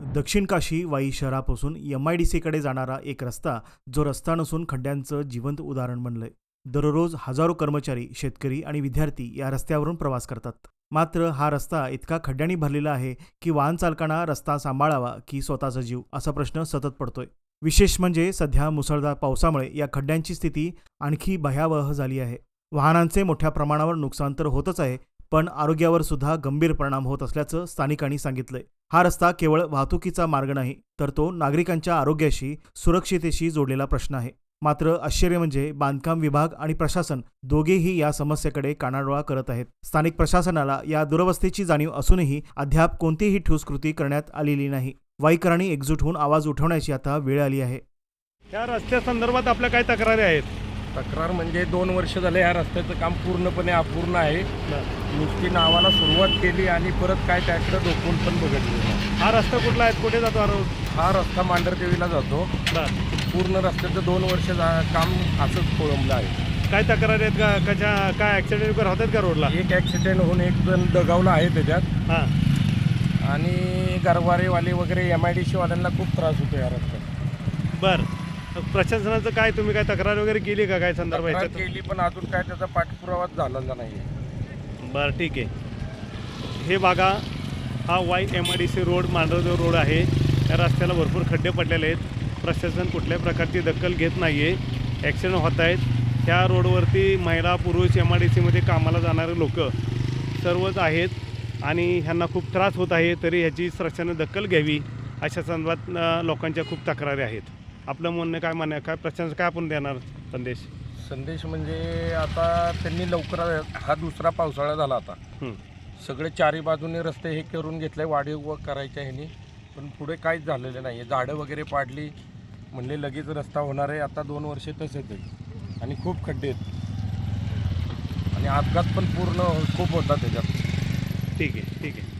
दक्षिण काशी वाई शहरापासून M I D सीकडे जाणारा एक रस्ता जो रस्ता नसून खड्ड्यांचं जिवंत उदाहरण बनलंय. दररोज हजारो कर्मचारी शेतकरी आणि विद्यार्थी या रस्त्यावरून प्रवास करतात. मात्र हा रस्ता इतका खड्ड्यांनी भरलेला आहे की वाहन चालकांना रस्ता सांभाळावा की स्वतःचा जीव असा प्रश्न सतत पडतोय. विशेष म्हणजे सध्या मुसळधार पावसामुळे या खड्ड्यांची स्थिती आणखी भयावह झाली आहे. वाहनांचे मोठ्या प्रमाणावर नुकसान तर होतच आहे पण आरोग्यावर सुद्धा गंभीर परिणाम होत असल्याचं स्थानिकांनी सांगितलंय. हा रस्ता केवळ वाहतुकीचा मार्ग नाही तर तो नागरिकांच्या आरोग्याशी सुरक्षितेशी जोडलेला प्रश्न आहे. मात्र आश्चर्य म्हणजे बांधकाम विभाग आणि प्रशासन दोघेही या समस्येकडे कानाडोळा करत आहेत. स्थानिक प्रशासनाला या दुरवस्थेची जाणीव असूनही अद्याप कोणतीही ठोस कृती करण्यात आलेली नाही. वाईकरांनी एकजूट होऊन आवाज उठवण्याची आता वेळ आली आहे. या रस्त्या संदर्भात आपल्या काय तक्रारी आहेत? तक्रार म्हणजे दोन वर्ष झाले या रस्त्याचं काम पूर्णपणे अपूर्ण आहे. नुसती नावाला सुरुवात केली आणि परत काय त्याकडे डोकून पण बघितलं नाही. हा रस्ता कुठला आहे? कुठे जातो हा रोड हा रस्ता मांढरदेवीला जातो. पूर्ण रस्त्याचं दोन वर्ष काम असंच खोळंबलं आहे. काय तक्रारी आहेत का? कशा काय ॲक्सिडेंट वगैरे होतात का रोडला? एक ॲक्सिडेंट होऊन एक जण दगावला आहे त्याच्यात. हां. आणि गरवारेवाले वगैरे एम आय डी सीवाल्यांना खूप त्रास होतो या रस्त्यात. बरं. प्रशासनाचं काय तुम्ही काय तक्रार वगैरे केली का काय संदर्भ तक्रार याच्यात? केली पण अजून काय त्याचा पाठपुरावाच झालेला नाही बरं ठीक आहे. हे बघा हा Wai M I D C road Mandhardev road आहे. या रस्त्याला भरपूर खड्डे पडलेले आहेत. प्रशासन कुठल्याही प्रकारची दखल घेत नाही आहे ॲक्सिडेंट होत आहेत. ह्या रोडवरती महिला पुरुष एम आय डी सीमध्ये कामाला जाणारे लोक सर्वच आहेत आणि ह्यांना खूप त्रास होत आहे तरी ह्याची प्रशासनाने दखल घ्यावी अशा संदर्भात अं, लोकांच्या खूप तक्रारी आहेत. आपलं म्हणणं काय म्हणणं काय प्रशासन काय आपण देणार संदेश? संदेश म्हणजे आता त्यांनी लवकर हा दुसरा पावसाळा झाला आता. सगळे चारी बाजूने रस्ते हे करून घेतले वाढीव व करायच्या ह्यानी. पण पुढे काहीच झालेलं नाही आहे झाडं वगैरे पाडली म्हणले लगेच रस्ता होणार आहे. आता दोन वर्षे तसेच आहे आणि खूप खड्डे आहेत. आणि अपघात पण पूर्ण खूप होतात त्याच्यात. ठीक आहे ठीक आहे.